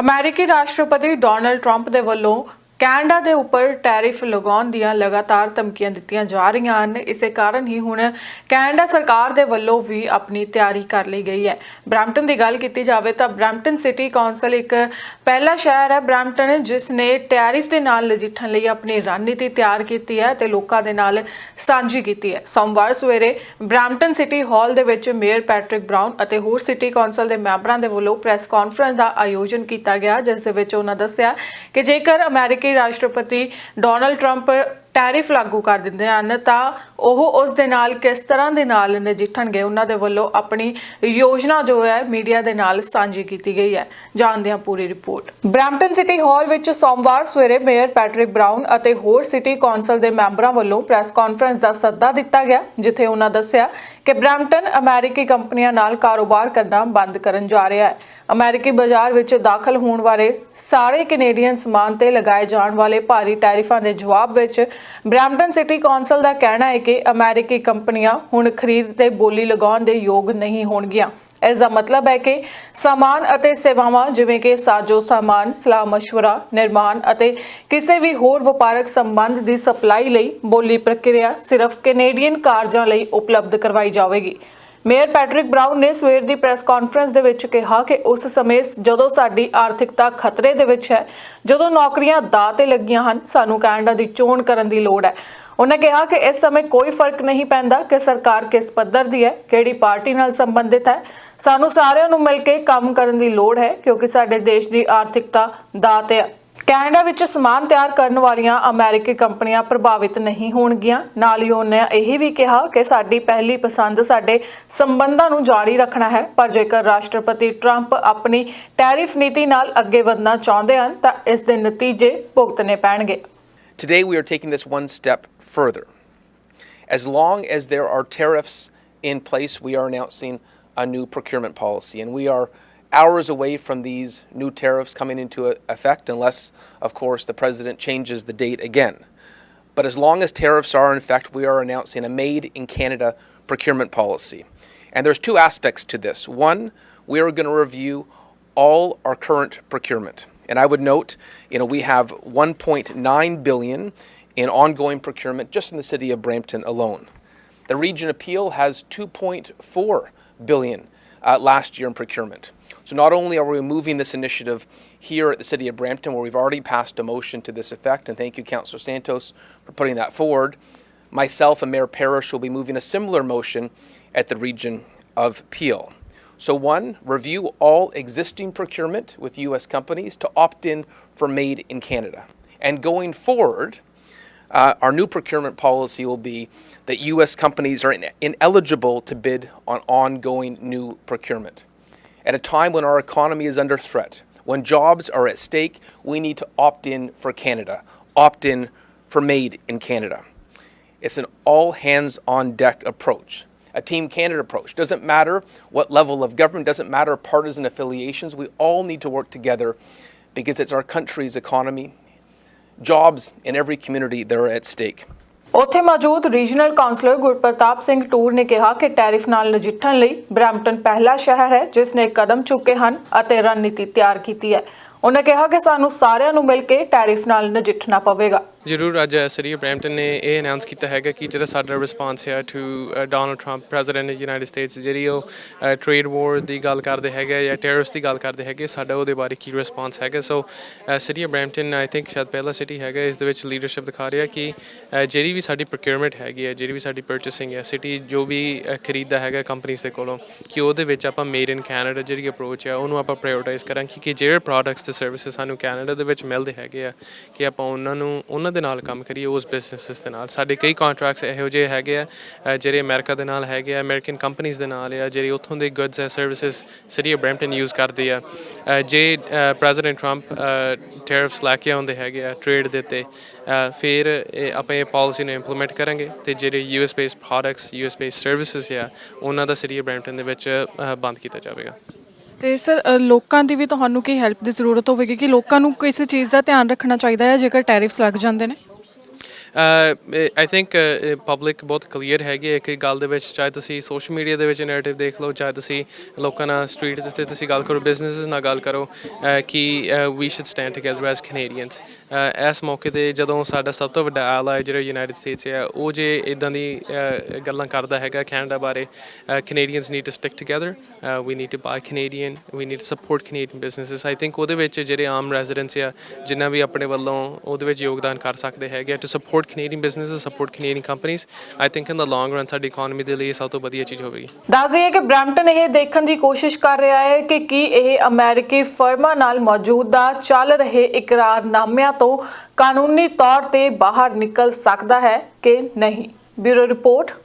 ਅਮਰੀਕੀ ਰਾਸ਼ਟਰਪਤੀ Donald Trump ਦੇ ਵੱਲੋਂ ਕੈਨੇਡਾ ਦੇ ਉੱਪਰ ਟੈਰਿਫ ਲਗਾਉਣ ਦੀਆਂ ਲਗਾਤਾਰ ਧਮਕੀਆਂ ਦਿੱਤੀਆਂ ਜਾ ਰਹੀਆਂ ਹਨ। ਇਸੇ ਕਾਰਨ ਹੀ ਹੁਣ ਕੈਨੇਡਾ ਸਰਕਾਰ ਦੇ ਵੱਲੋਂ ਵੀ ਆਪਣੀ ਤਿਆਰੀ ਕਰ ਲਈ ਗਈ ਹੈ। ਬ੍ਰੈਂਪਟਨ ਦੀ ਗੱਲ ਕੀਤੀ ਜਾਵੇ ਤਾਂ ਬ੍ਰੈਂਪਟਨ ਸਿਟੀ ਕੌਂਸਲ ਇੱਕ ਪਹਿਲਾ ਸ਼ਹਿਰ ਹੈ ਬ੍ਰੈਂਪਟਨ, ਜਿਸ ਨੇ ਟੈਰਿਫ ਦੇ ਨਾਲ ਨਜਿੱਠਣ ਲਈ ਆਪਣੀ ਰਣਨੀਤੀ ਤਿਆਰ ਕੀਤੀ ਹੈ ਤੇ ਲੋਕਾਂ ਦੇ ਨਾਲ ਸਾਂਝੀ ਕੀਤੀ ਹੈ। ਸੋਮਵਾਰ ਸਵੇਰੇ ਬ੍ਰੈਂਪਟਨ ਸਿਟੀ ਹਾਲ ਦੇ ਵਿੱਚ ਮੇਅਰ ਪੈਟਰਿਕ ਬ੍ਰਾਊਨ ਅਤੇ ਹੋਰ ਸਿਟੀ ਕੌਂਸਲ ਦੇ ਮੈਂਬਰਾਂ ਦੇ ਵੱਲੋਂ ਪ੍ਰੈਸ ਕਾਨਫਰੰਸ ਦਾ ਆਯੋਜਨ ਕੀਤਾ ਗਿਆ, ਜਿਸ ਦੇ ਵਿੱਚ ਉਹਨਾਂ ਦੱਸਿਆ ਕਿ ਜੇਕਰ ਅਮਰੀਕੀ ਰਾਸ਼ਟਰਪਤੀ ਡੋਨਲਡ ਟਰੰਪ ਟੈਰਿਫ ਲਾਗੂ ਕਰ ਦਿੰਦੇ ਹਨ, ਤਾਂ ਉਹ ਉਸ ਦੇ ਨਾਲ ਕਿਸ ਤਰ੍ਹਾਂ ਦੇ ਨਾਲ ਨਜਿੱਠਣਗੇ? ਉਹਨਾਂ ਦੇ ਵੱਲੋਂ ਆਪਣੀ ਯੋਜਨਾ ਜੋ ਹੈ, ਮੀਡੀਆ ਦੇ ਨਾਲ ਸਾਂਝੀ ਕੀਤੀ ਗਈ ਹੈ। ਜਾਣਦੇ ਹਾਂ ਪੂਰੀ ਰਿਪੋਰਟ। ਬ੍ਰੈਂਪਟਨ ਸਿਟੀ ਹਾਲ ਵਿੱਚ ਸੋਮਵਾਰ ਸਵੇਰੇ ਮੇਅਰ ਪੈਟਰਿਕ ਬਰਾਊਨ ਅਤੇ ਹੋਰ ਸਿਟੀ ਕੌਂਸਲ ਦੇ ਮੈਂਬਰਾਂ ਵੱਲੋਂ ਪ੍ਰੈਸ ਕਾਨਫਰੰਸ ਦਾ ਸੱਦਾ ਦਿੱਤਾ ਗਿਆ, ਜਿੱਥੇ ਉਹਨਾਂ ਦੱਸਿਆ ਕਿ ਬ੍ਰੈਂਪਟਨ ਅਮਰੀਕੀ ਕੰਪਨੀਆਂ ਨਾਲ ਕਾਰੋਬਾਰ ਕਰਨਾ ਬੰਦ ਕਰਨ ਜਾ ਰਿਹਾ ਹੈ। ਅਮਰੀਕੀ ਬਾਜ਼ਾਰ ਵਿੱਚ ਦਾਖਲ ਹੋਣ ਵਾਲੇ ਸਾਰੇ ਕੈਨੇਡੀਅਨ ਸਮਾਨ ਤੇ ਲਗਾਏ ਜਾਣ ਵਾਲੇ ਭਾਰੀ ਟੈਰਿਫਾਂ ਦੇ ਜਵਾਬ ਵਿੱਚ ਬ੍ਰੈਂਪਟਨ ਸਿਟੀ ਕੌਂਸਲ ਦਾ ਕਹਿਣਾ ਹੈ ਕਿ ਅਮਰੀਕੀ ਕੰਪਨੀਆਂ ਹੁਣ ਖਰੀਦ ਤੇ ਬੋਲੀ ਲਗਾਉਣ ਦੇ ਯੋਗ ਨਹੀਂ ਹੋਣਗੀਆਂ ਇਸ ਦਾ ਮਤਲਬ ਹੈ ਕਿ ਸਾਮਾਨ ਅਤੇ ਸੇਵਾਵਾਂ ਜਿਵੇਂ ਕਿ ਸਾਜੋ ਸਾਮਾਨ ਸਲਾਹ مشورہ ਨਿਰਮਾਣ ਅਤੇ ਕਿਸੇ ਵੀ ਹੋਰ ਵਪਾਰਕ ਸੰਬੰਧ ਦੀ ਸਪਲਾਈ ਲਈ ਬੋਲੀ ਪ੍ਰਕਿਰਿਆ ਸਿਰਫ ਕੈਨੇਡੀਅਨ ਕਾਰਜਾਂ ਲਈ ਉਪਲਬਧ ਕਰਵਾਈ ਜਾਵੇਗੀ ਮੇਅਰ ਪੈਟਰਿਕ ਬ੍ਰਾਊਨ ਨੇ ਸਵੇਰ ਦੀ ਪ੍ਰੈਸ ਕਾਨਫਰੰਸ ਦੇ ਵਿੱਚ ਕਿਹਾ ਕਿ ਉਸ ਸਮੇਂ ਜਦੋਂ ਸਾਡੀ ਆਰਥਿਕਤਾ ਖਤਰੇ ਦੇ ਵਿੱਚ ਹੈ, ਜਦੋਂ ਨੌਕਰੀਆਂ ਦਾਅ ਤੇ ਲੱਗੀਆਂ ਹਨ, ਸਾਨੂੰ ਕੈਨੇਡਾ ਦੀ ਚੋਣ ਕਰਨ ਦੀ ਲੋੜ ਹੈ। ਉਹਨਾਂ ਕਿਹਾ ਕਿ ਇਸ ਸਮੇਂ ਕੋਈ ਫ਼ਰਕ ਨਹੀਂ ਪੈਂਦਾ ਕਿ ਸਰਕਾਰ ਕਿਸ ਪੱਧਰ ਦੀ ਹੈ, ਕਿਹੜੀ ਪਾਰਟੀ ਨਾਲ ਸੰਬੰਧਿਤ ਹੈ। ਸਾਨੂੰ ਸਾਰਿਆਂ ਨੂੰ ਮਿਲ ਕੇ ਕੰਮ ਕਰਨ ਦੀ ਲੋੜ ਹੈ, ਕਿਉਂਕਿ ਸਾਡੇ ਦੇਸ਼ ਦੀ ਆਰਥਿਕਤਾ ਦਾਅ ਤੇ ਹੈ ਕੈਨੇਡਾ ਵਿੱਚ ਸਮਾਨ ਤਿਆਰ ਕਰਨ ਵਾਲੀਆਂ ਅਮਰੀਕੀ ਕੰਪਨੀਆਂ ਪ੍ਰਭਾਵਿਤ ਨਹੀਂ ਹੋਣਗੀਆਂ ਨਾਲ ਹੀ ਉਹਨੇ ਇਹ ਵੀ ਕਿਹਾ ਕਿ ਸਾਡੀ ਪਹਿਲੀ ਪਸੰਦ ਸਾਡੇ ਸੰਬੰਧਾਂ ਨੂੰ ਜਾਰੀ ਰੱਖਣਾ ਹੈ ਪਰ ਜੇਕਰ ਰਾਸ਼ਟਰਪਤੀ ਟਰੰਪ ਆਪਣੀ ਟੈਰਿਫ ਨੀਤੀ ਨਾਲ ਅੱਗੇ ਵਧਣਾ ਚਾਹੁੰਦੇ ਹਨ ਤਾਂ ਇਸ ਦੇ ਨਤੀਜੇ ਭੁਗਤਣੇ ਪੈਣਗੇ Today, we are taking this one step further. As long as there are tariffs in place, we are announcing a new procurement policy. And we are hours away from these new tariffs coming into effect, unless, of course, the president changes the date again. But as long as tariffs are in effect, we are announcing a made in Canada procurement policy. And there's two aspects to this. One, we are going to review all our current procurement. And I would note, you know, we have 1.9 billion in ongoing procurement just in the city of Brampton alone. The region appeal has 2.4 billion uh, last year in procurement. So not only are we moving this initiative here at the city of Brampton, where we've already passed a motion to this effect, and thank you, Councillor Santos, for putting that forward. Myself and Mayor Parrish will be moving a similar motion at the region of Peel. So, one, review all existing procurement with U.S. companies to opt in for Made in Canada. And going forward, uh, our new procurement policy will be that U.S. companies are in- ineligible to bid on ongoing new procurement. At a time when our economy is under threat, when jobs are at stake, we need to opt in for Canada, opt in for Made in Canada. It's an all hands on deck approach, a Team Canada approach. Doesn't matter what level of government, doesn't matter partisan affiliations. We all need to work together because it's our country's economy, jobs in every community that are at stake. ਉੱਥੇ ਮੌਜੂਦ regional councillor Gurpratap Singh Toor ਨੇ ਕਿਹਾ ਕਿ tariff ਨਾਲ ਨਜਿੱਠਣ ਲਈ Brampton ਪਹਿਲਾ ਸ਼ਹਿਰ ਹੈ, ਜਿਸ ਨੇ ਕਦਮ ਚੁੱਕੇ ਹਨ ਅਤੇ ਰਣਨੀਤੀ ਤਿਆਰ ਕੀਤੀ ਹੈ। ਉਹਨਾਂ ਕਿਹਾ ਕਿ ਸਾਨੂੰ ਸਾਰਿਆਂ ਨੂੰ ਮਿਲ ਕੇ ਟੈਰਿਫ ਨਾਲ ਨਜਿੱਠਣਾ ਪਵੇਗਾ। ਜ਼ਰੂਰ ਅੱਜ ਸਿਟੀ ਬ੍ਰੈਂਪਟਨ ਨੇ ਇਹ ਅਨਾਉਂਸ ਕੀਤਾ ਹੈਗਾ ਕਿ ਜਿਹੜਾ ਸਾਡਾ ਰਿਸਪਾਂਸ ਹੈ to Donald Trump president of United States ਜਿਹੜੀ ਉਹ ਟ੍ਰੇਡ ਵਾਰ ਦੀ ਗੱਲ ਕਰਦੇ ਹੈਗੇ ਜਾਂ ਟੈਰਿਫਸ ਦੀ ਗੱਲ ਕਰਦੇ ਹੈਗੇ, ਸਾਡਾ ਉਹਦੇ ਬਾਰੇ ਕੀ ਰਿਸਪਾਂਸ ਹੈਗਾ। So city Brampton I think ਸ਼ਾਇਦ ਪਹਿਲਾ ਸਿਟੀ ਹੈਗਾ, ਇਸ ਦੇ ਵਿੱਚ ਲੀਡਰਸ਼ਿਪ ਦਿਖਾ ਰਿਹਾ ਕਿ ਜਿਹੜੀ ਵੀ ਸਾਡੀ ਪ੍ਰੋਕਿਊਰਮੈਂਟ ਹੈਗੀ ਹੈ, ਜਿਹੜੀ ਵੀ ਸਾਡੀ ਪਰਚੇਸਿੰਗ ਹੈ ਸਿਟੀ ਜੋ ਵੀ ਖਰੀਦਦਾ ਹੈਗਾ ਕੰਪਨੀਆਂ ਦੇ ਕੋਲੋਂ, ਕਿ ਉਹਦੇ ਵਿੱਚ ਆਪਾਂ ਮੇਡ ਇਨ ਕੈਨੇਡਾ ਜਿਹੜੀ ਅਪਰੋਚ ਹੈ, ਉਹਨੂੰ ਆਪਾਂ ਪ੍ਰਾਇੋਰਟਾਈਜ਼ ਕਰਾਂ ਕਿ ਜਿਹੜੇ ਪ੍ਰੋਡਕਟਸ ਤੇ ਸਰਵਿਸਿਜ਼ ਸਾਨੂੰ ਕੈਨੇਡਾ ਦੇ ਵਿੱਚ ਮਿਲਦੇ ਹੈਗੇ ਆ, ਕਿ ਆਪਾਂ ਉਹਨਾਂ ਨੂੰ, ਉਹਨਾਂ ਦੇ ਨਾਲ ਕੰਮ ਕਰੀਏ, ਉਸ ਬਿਜ਼ਨੈਸਸ ਦੇ ਨਾਲ। ਸਾਡੇ ਕਈ ਕੰਟਰੈਕਟਸ ਇਹੋ ਜਿਹੇ ਹੈਗੇ ਆ ਜਿਹੜੇ ਅਮਰੀਕਾ ਦੇ ਨਾਲ ਹੈਗੇ ਆ, ਅਮਰੀਕਨ ਕੰਪਨੀਆਂ ਦੇ ਨਾਲ ਆ, ਜਿਹੜੀ ਉੱਥੋਂ ਦੇ ਗੁੱਡਸ ਐ services city of Brampton use ਕਰਦੇ ਆ। ਜੇ ਪ੍ਰੈਜ਼ੀਡੈਂਟ ਟਰੰਪ ਟੈਰਿਫਸ ਲੈ ਕੇ ਆਉਂਦੇ ਹੈਗੇ ਆ ਟ੍ਰੇਡ ਦੇ ਤੇ ਫਿਰ ਇਹ ਆਪਾਂ ਇਹ ਪਾਲਿਸੀ ਨੂੰ ਇੰਪਲੀਮੈਂਟ ਕਰਾਂਗੇ ਤੇ ਜਿਹੜੇ US based products US based services ਆ, ਉਹਨਾਂ ਦਾ ਸਿਟੀ ਆਫ ਬ੍ਰੈਂਪਟਨ ਦੇ ਵਿੱਚ ਬੰਦ ਕੀਤਾ ਜਾਵੇਗਾ। ਤੇ ਸਰ ਅ, ਲੋਕਾਂ ਦੀ ਵੀ ਤੁਹਾਨੂੰ ਕੀ ਹੈਲਪ ਦੀ ਜ਼ਰੂਰਤ ਹੋਵੇਗੀ? ਕਿ ਲੋਕਾਂ ਨੂੰ ਕਿਸੇ ਚੀਜ਼ ਦਾ ਧਿਆਨ ਰੱਖਣਾ ਚਾਹੀਦਾ ਹੈ ਜੇਕਰ ਟੈਰਿਫਸ ਲੱਗ ਜਾਂਦੇ ਨੇ? ਆਈ ਥਿੰਕ ਪਬਲਿਕ ਬਹੁਤ ਕਲੀਅਰ ਹੈਗੇ ਇੱਕ ਗੱਲ ਦੇ ਵਿੱਚ ਚਾਹੇ ਤੁਸੀਂ ਸੋਸ਼ਲ ਮੀਡੀਆ ਦੇ ਵਿੱਚ ਨੈਰੇਟਿਵ ਦੇਖ ਲਓ, ਚਾਹੇ ਤੁਸੀਂ ਲੋਕਾਂ ਨਾਲ ਸਟਰੀਟ ਤੇ ਤੁਸੀਂ ਗੱਲ ਕਰੋ ਬਿਜ਼ਨੈਸਸ ਨਾਲ ਗੱਲ ਕਰੋ ਕਿ we should stand together as Canadians ਇਸ ਮੌਕੇ ਤੇ ਜਦੋਂ ਸਾਡਾ ਸਭ ਤੋਂ ਵੱਡਾ ਆਲਾ ਜਿਹੜਾ ਯੂਨਾਈਟਿਡ ਸਟੇਟਸ ਹੈ, ਉਹ ਜੇ ਇਦਾਂ ਦੀ ਗੱਲਾਂ ਕਰਦਾ ਹੈਗਾ ਕੈਨੇਡਾ ਬਾਰੇ Canadians need to stick together we need to buy Canadian we need support Canadian businesses I think ਉਹਦੇ ਵਿੱਚ ਜਿਹੜੇ ਆਮ ਰੈਜ਼ੀਡੈਂਟਸ ਆ ਜਿੰਨਾ ਵੀ ਆਪਣੇ ਵੱਲੋਂ ਉਹਦੇ ਵਿੱਚ ਯੋਗਦਾਨ ਕਰ ਸਕਦੇ ਹੈਗੇ to support Canadian businesses support Canadian ਕੰਪਨੀਆਂ I think in the long run ਸਾਡੀ ਇਕਨੋਮੀ ਦੇ ਲਈ ਇਹ ਸਭ ਤੋਂ ਵਧੀਆ ਚੀਜ਼ ਹੋਵੇਗੀ। ਦੱਸ ਦਈਏ ਕਿ ਬ੍ਰੈਂਪਟਨ ਇਹ ਦੇਖਣ ਦੀ ਕੋਸ਼ਿਸ਼ ਕਰ ਰਿਹਾ ਹੈ ਕਿ ਕੀ ਇਹ ਅਮਰੀਕੀ ਫਰਮਾਂ ਨਾਲ ਮੌਜੂਦਾ ਚੱਲ ਰਹੇ ਇਕਰਾਰਨਾਮਿਆਂ ਤੋਂ ਕਾਨੂੰਨੀ ਤੌਰ ਤੇ ਬਾਹਰ ਨਿਕਲ ਸਕਦਾ ਹੈ ਕਿ ਨਹੀਂ। Bureau report.